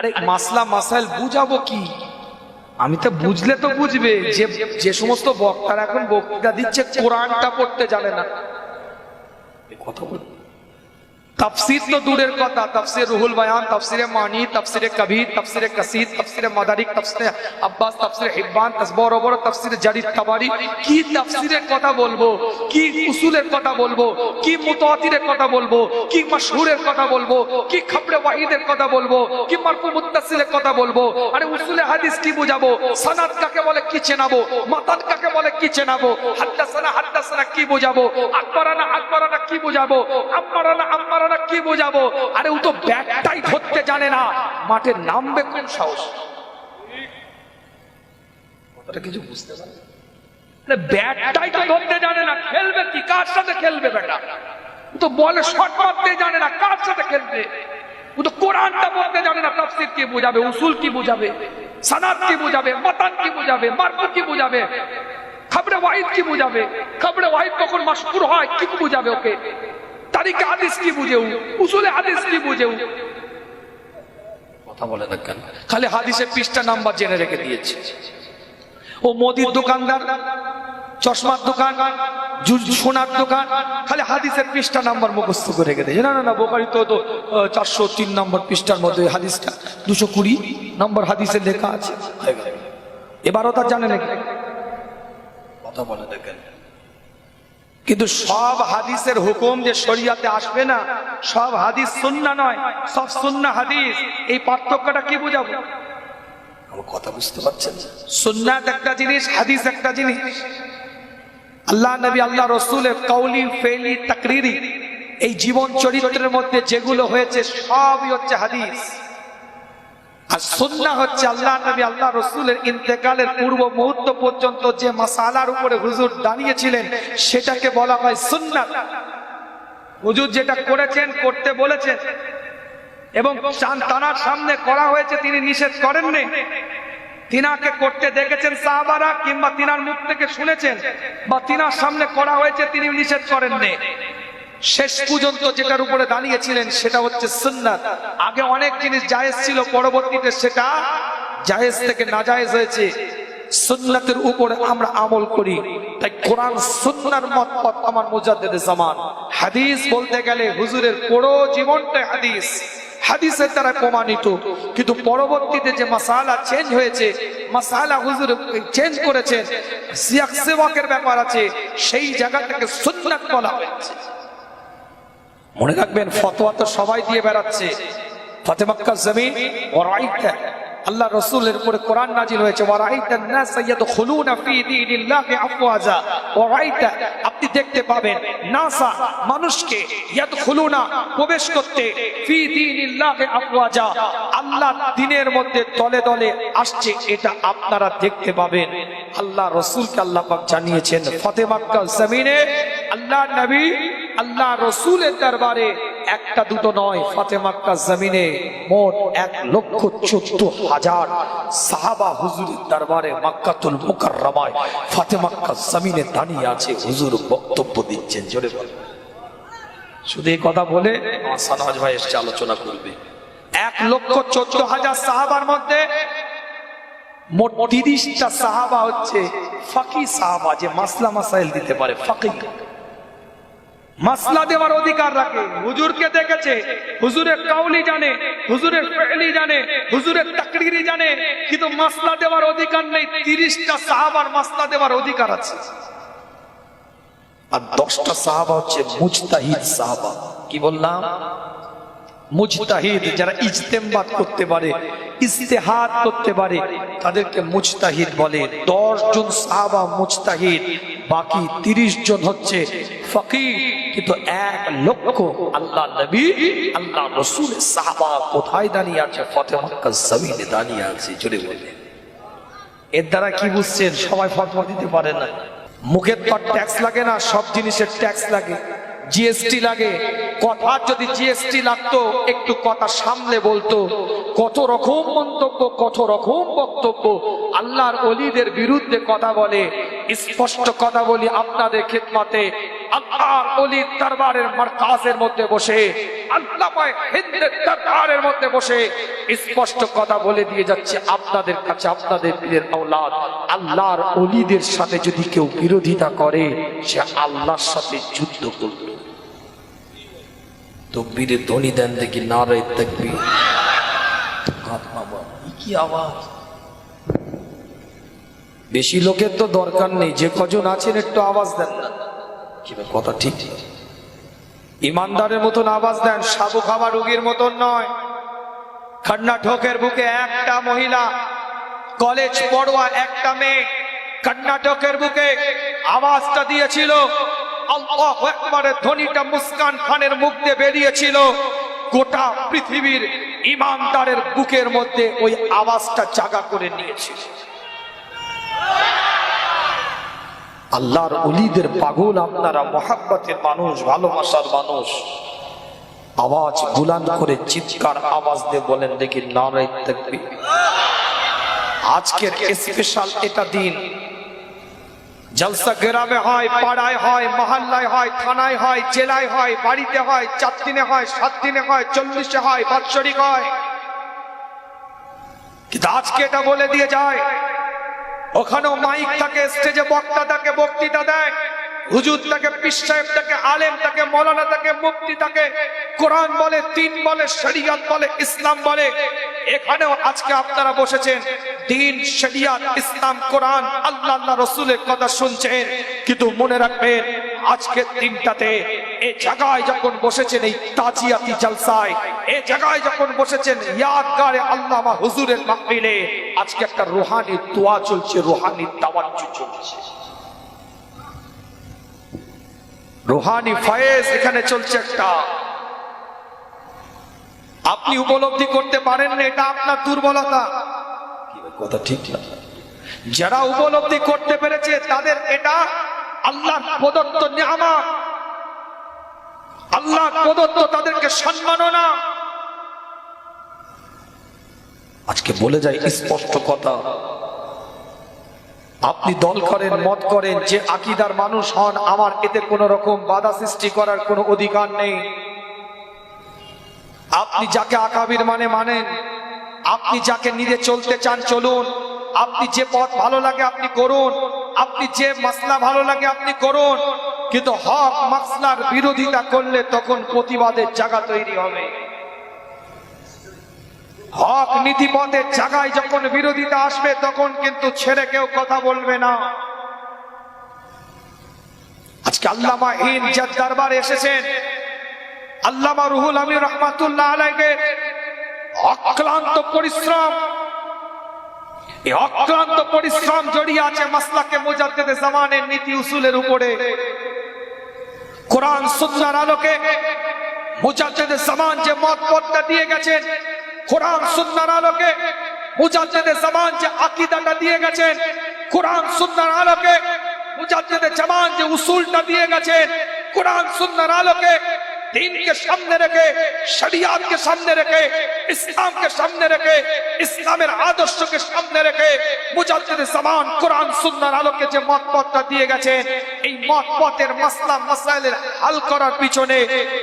আরে মাসলা মাসাইল বুঝাবো কি? আমি তো বুঝলে তো বুঝবে যে যে সমস্ত বক্তারা এখন বক্তৃতা দিচ্ছে, কোরআনটা পড়তে জানে না। কথা বল। তাফসির তো দূরের কথা। তাফসির রুহুল বয়ান, তাফসিরে মানি, তাফসিরে কবির, তাফসিরে কাসির তাফসিরে মাদারিক, তাফসিরে আব্বাস, তাফসিরে হিব্বান তাসবর ওবর তাফসিরে জারিদ তাবারি। কি তাফসিরের কথা বলব? কি উসুলের কথা বলব? কি মুতাওয়াতিরের কথা বলব? কি মাশহুরের কথা বলব? কি খবরে ওয়াহিদের কথা বলব? কি মারফু মুত্তাসিলের কথা বলব? আরে উসুলে হাদিস কি বুঝাবো? সানাদ কাকে বলে কি চেনাবো? মাতান কাকে বলে কি চেনাবো? হাদ্দাসানা হাদ্দাসানা কি বুঝাবো? আকবরানা আকবরানা কি বুঝাবো? আম্মারানা আম্মারানা কি বুঝাবো? আরে ও তো ব্যাটটাই ধরতে জানে না। মাঠে নামবে কোন সাহস? কিছু বুঝতে পারে ব্যাটটাই তো ধরতে জানে না। খেলবে কি? কার সাথে খেলবে বেটা তো বলে শট মারতে জানে না। কার সাথে খেলবে? ও তো কোরআনটা বলতে জানে না। তাফসীর কি বোঝাবে? উসুল কি বোঝাবে? সানাদ কি বোঝাবে? মাতান কি বোঝাবে? মারফু কি বোঝাবে? খবরে ওয়াহিদ কি বোঝাবে? খবরে ওয়াহিদ কখন মাশহুর হয়? কি বোঝাবে ওকে? তারিখে হাদিস কি বুঝেও? উসুলে হাদিস কি বুঝেও? কথা বলে না কেন খালি হাদিসের পৃষ্ঠা নাম্বার জেনে রেখে দিয়েছে। ও মোদির দোকানদার চশমার দোকান? সোনার দোকান? খালি হাদিসের পৃষ্ঠা নাম্বার মুখস্থ করে রেখে দিয়েছে। না না না বোকারি তো তো চারশো তিন নম্বর পৃষ্ঠার মধ্যে হাদিসটা দুশো কুড়ি নম্বর হাদিসে লেখা আছে। এবারও তার জানে নাকি? কথা বলে দেখেন। কিন্তু সব হাদিসের হুকুম যে শরিয়াতে আসবে না সব হাদিস সুন্না নয় সব সুন্না হাদিস। এই পার্থক্যটা কি বুঝাবো? আমার কথা বুঝতে পারছেন সুন্নাত একটা জিনিস হাদিস একটা জিনিস। আল্লাহ নবী আল্লাহ রসুলের কৌলি ফেলি তাকরিরি এই জীবন চরিত্রের মধ্যে যেগুলো হয়েছে সবই হচ্ছে হাদিস। আর সুন্না হচ্ছে আল্লাহ আল্লাহ রসুলের পূর্ব পর্যন্ত যে উপরে হুজুর দাঁড়িয়েছিলেন, সেটাকে বলা হয় সুন্নাত হুজুর যেটা করেছেন, করতে বলেছেন। এবং তানার সামনে করা হয়েছে, তিনি নিষেধ করেননি। তিনাকে করতে দেখেছেন সাহাবারা কিংবা তিনার মুখ থেকে শুনেছেন, বা তিনার সামনে করা হয়েছে, তিনি নিষেধ করেননি। শেষ পর্যন্ত যেটার উপরে দাঁড়িয়েছিলেন সেটা হচ্ছে সুন্নাত। আগে অনেক জিনিস জায়েজ ছিল, পরবর্তীতে সেটা জায়েজ থেকে নাজায়েজ হয়েছে। সুন্নাতের উপরে আমরা আমল করি। তাই কোরআন সুন্নার মত পথ আমার মুজাদ্দেদ জামান। হাদিস বলতে গেলে হুজুরের পুরো জীবনটাই হাদিস। হাদিসের দ্বারা প্রমাণিত। কিন্তু পরবর্তীতে যে মাসালা চেঞ্জ হয়েছে, মাসালা হুজুর চেঞ্জ করেছেন সিয়াক সেবকের ব্যাপার আছে, সেই জায়গা থেকে সুন্নাত বলা হয়েছে। মনে রাখবেন, ফতোয়া তো সবাই দিয়ে বেড়াচ্ছে। আল্লাহ রসুলের উপরে কোরআন নাজিল হয়েছে আপনি দেখতে পাবেন, নাসা মানুষকে প্রবেশ করতে আল্লাহ দিনের মধ্যে দলে দলে আসছে, এটা আপনারা দেখতে পাবেন। আল্লাহ রসুলকে আল্লাহ পাক জানিয়েছেন ফাতেমাক্কা জমিনে আল্লাহ নবী আল্লাহ রসুলের দরবারে একটা দুটো নয় ফাতেমাক্কা জমিনে মোট এক লক্ষ চোদ্দ হাজার সাহাবা হুজুরের দরবারে মাক্কাতুল মুকাররমায় ফাতেমাক্কা জমিনে দাঁড়িয়ে আছে। হুজুর বক্তব্য দিচ্ছেন, জোরে বল। শুধু এই কথা বলে আমার সানহাজ ভাই এসে আলোচনা করবে। এক লক্ষ চোদ্দ হাজার সাহাবার মধ্যে মোট তিরিশটা সাহাবা হচ্ছে ফাকি সাহাবা, যে মাসলা মাসাইল দিতে পারে, ফাকি। মাসলা দেওয়ার অধিকার রাখে। হুজুরকে দেখেছে, হুজুরের কাউলি জানে, হুজুরের ফেলি জানে, হুজুরের তাকরিরি জানে, কিন্তু মাসলা দেওয়ার অধিকার নেই, তিরিশটা সাহাবার মাসলা দেওয়ার অধিকার আছে। আর দশটা সাহাবা হচ্ছে মুজতাহিদ সাহাবা। কি বললাম? মুজতাহিদ যারা ইজতেমবাদ করতে পারে ইস্তেহাদ করতে পারে, তাদেরকে মুজতাহিদ বলে। দশ জন সাহাবা মুজতাহিদ। বাকি তিরিশ জন হচ্ছে ফকির, কিন্তু এক লক্ষ আল্লাহ নবী, আল্লাহ রসুল সাহাবা কোথায় দাঁড়িয়ে আছে? ফতেমক্কা জমিনে দাঁড়িয়ে আছে, জোরে বলে এর দ্বারা কি বুঝছেন? সবাই ফতোয়া দিতে পারে না। মুখের পর ট্যাক্স লাগে না, সব জিনিসের ট্যাক্স লাগে। জিএসটি লাগে। কথা যদি জিএসটি লাগতো, একটু কথা সামলে বলতো। কত রকম মন্তব্য, কত রকম বক্তব্য। আল্লাহর অলিদের বিরুদ্ধে কথা বলে। স্পষ্ট কথা বলি আপনাদের খেদমতে। আল্লাহর অলির দরবারের মারকাজের মধ্যে বসে আল্লাহ মধ্যে বসে স্পষ্ট কথা বলে দিয়ে যাচ্ছে আপনাদের কাছে, আপনাদের আল্লাহর অলিদের সাথে যদি কেউ বিরোধিতা করে, সে আল্লাহর সাথে যুদ্ধ ধ্বনি দেন দেখি নারায় হাত কি আওয়াজ? বেশি লোকের তো দরকার নেই, যে কজন আছেন একটু আওয়াজ দেন। না কথা ঠিক? ইমানদারের মতন আওয়াজ দেন সাবু খাওয়া রোগীর মতন নয়। কর্ণাটকের বুকে একটা মহিলা, কলেজ পড়ুয়া একটা মেয়ে কর্ণাটকের বুকে আওয়াজটা দিয়েছিল। আল্লাহ একবারে ধ্বনিটা মুস্কান খানের মুখ দিয়ে বেরিয়েছিল। গোটা পৃথিবীর ইমানদারের বুকের মধ্যে ওই আওয়াজটা জাগা করে নিয়েছিল। আল্লাহর অলিদের পাগল আপনারা, মহাব্বতের মানুষ, ভালোবাসার মানুষ। আওয়াজ বুলান করে চিৎকার আওয়াজ দিয়ে বলেন, দেখি নারাই তাকবীর। আজকের স্পেশাল এটা দিন। জলসা গ্রামে হয়, পাড়ায় হয়, মহল্লায় হয়, থানায় হয়, জেলায় হয়, বাড়িতে হয়, চার দিনে হয়, সাত দিনে হয়, চল্লিশে হয়, বাৎসরিক হয়। কিন্তু আজকে এটা বলে দিয়ে যায় ওখানেও মাইক থাকে, স্টেজে বক্তা থাকে, বক্তৃতা দেয়। হুজুর থাকে পিস সাহেব থাকে আলেম তাকে, মৌলানা তাকে মুক্তি থাকে কোরআন বলে, তিন বলে, শরিয়াত বলে, ইসলাম বলে। এখানেও আজকে আপনারা বসেছেন, দিন, শরিয়াত, ইসলাম, কোরআন, আল্লাহ আল্লাহ, রসুলের কথা শুনছেন। কিন্তু মনে রাখবেন, আজকের দিনটাতে এই জায়গায় যখন বসেছেন এই তাজিয়াতি জলসায় এই জায়গায় যখন বসেছেন ইয়াদগারে আল্লামা হুজুরের মাহফিলে আজকে একটা রুহানি দোয়া চলছে রুহানি তাওয়াজ্জু চলছে। রুহানি ফয়েজ এখানে চলছে একটা। আপনি উপলব্ধি করতে পারেন না এটা আপনার দুর্বলতা। কথা ঠিক না। যারা উপলব্ধি করতে পেরেছে তাদের এটা আল্লাহ প্রদত্ত নিয়ামা আল্লাহ প্রদত্ত তাদেরকে সম্মাননা আজকে বলে যাই স্পষ্ট কথা। আপনি দল করেন, মত করেন, যে আকিদার মানুষ হন, আমার এতে কোনো রকম বাধা সৃষ্টি করার কোনো অধিকার নেই। আপনি যাকে আকাবির মানে মানেন, আপনি যাকে নিজে চলতে চান, চলুন। আপনি যে পথ ভালো লাগে আপনি করুন, আপনি যে মাসলা ভালো লাগে আপনি করুন। কিন্তু হক মাসলার বিরোধিতা করলে তখন প্রতিবাদের জায়গা তৈরি হবে। হক নীতিপথের জায়গায় যখন বিরোধিতা আসবে, তখন কিন্তু ছেড়ে কেউ কথা বলবে না। আজকে আল্লামা হিন যার দরবারে এসেছেন। আল্লামা রুহুল আমির রহমাতুল্লাহ আলাইকে অক্লান্ত পরিশ্রম, এই অক্লান্ত পরিশ্রম জড়িয়ে আছে মাসলাকে মুজাদ্দেদে জামানের নীতি উসুলের উপরে। কোরআন সুন্নাহর আলোকে মুজাদ্দেদে জামান যে মত পথটা দিয়ে গেছেন কোরআন সুন্নাহর আলোকে মুজাদ্দেদে জামান যে আকীদাটা দিয়ে গেছেন কোরআন সুন্নাহর আলোকে মুজাদ্দেদে জামান যে উসুলটা দিয়ে গেছেন কোরআন সুন্নাহর আলোকে দিনকে সামনে রেখে শরিয়াতকে সামনে রেখে ইসলামকে সামনে রেখে ইসলামের আদর্শকে সামনে রেখে মুজাদ্দিদ জামান কোরআন সুন্নাহর আলোকে যে মতপথটা দিয়ে গেছেন এই মতপথের মাসলা মাসাইলের হাল করার পিছনে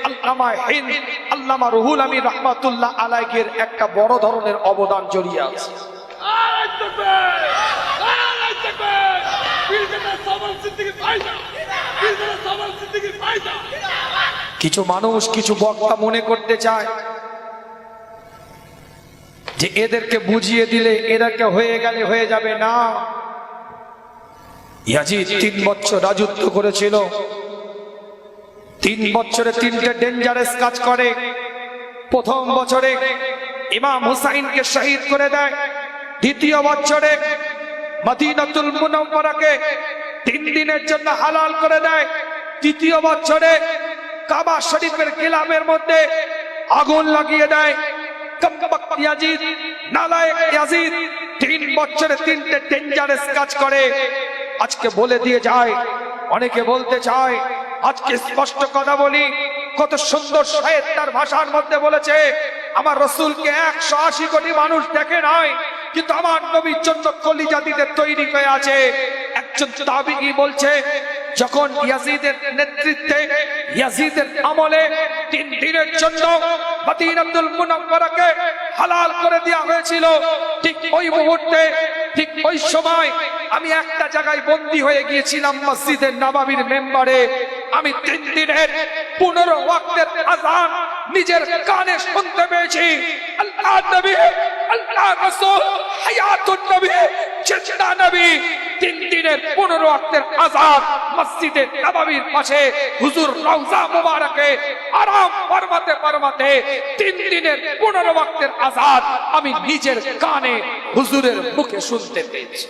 আল্লামা হিন্দ আল্লামা রুহুল আমিন রহমাতুল্লাহ আলাইকের একটা বড় ধরনের অবদান জড়িয়ে আছে Alright, the band! Alright, the band! কিছু মানুষ, কিছু বক্তা মনে করতে চায় যে এদেরকে বুঝিয়ে দিলে এদেরকে হয়ে গেলে হয়ে যাবে না। ইয়াজিদ তিন বছর রাজত্ব করেছিল। তিন বছরে তিনটে ডেঞ্জারাস কাজ করে। প্রথম বছরে ইমাম হুসাইনকে শহীদ করে দেয়। দ্বিতীয় বছরে মদিনাতুল মুনাওয়ারাকে তিন দিনের জন্য হালাল করে দেয়। তৃতীয় বছরে কাবা শরীফের গিলামের মধ্যে আগুন লাগিয়ে দেয়। তিন বছরে তিনটে করে। আজকে বলে দিয়ে যায়, অনেকে বলতে আজকে স্পষ্ট কথা বলি, কত সুন্দর তার ভাষার মধ্যে বলেছে, আমার রসুলকে একশো আশি কোটি মানুষ দেখে নয় কিন্তু আমার নবীর জন্য কলিজা দিতে তৈরি হয়ে আছে। একজন তাবিগি বলছে যখন ইয়াজিদের নেতৃত্বে, ইয়াজিদের আমলে তিন দিনের জন্য মদিনাতুল মুনাওয়ারাকে হালাল করে দেওয়া হয়েছিল, ঠিক ওই মুহূর্তে, ঠিক ওই সময় আমি একটা জায়গায় বন্দী হয়ে গিয়েছিলাম মসজিদের নবাবির মেম্বারে। আমি তিন দিনের পনেরো ওয়াক্তের আজান নিজের কানে শুনতে পেয়েছি। আল্লাহ নবী, আল্লাহ রাসূল, হায়াতুন নবী জিন্দা নবী তিন দিনের পনেরো ওয়াক্তের আজাদ মসজিদে নবাবির পাশে হুজুর রওজা মুবারকে আরাম ফরমাতে ফরমাতে তিন দিনের পনেরো ওয়াক্তের আজাদ আমি নিজের কানে হুজুরের মুখে শুনতে পেয়েছি।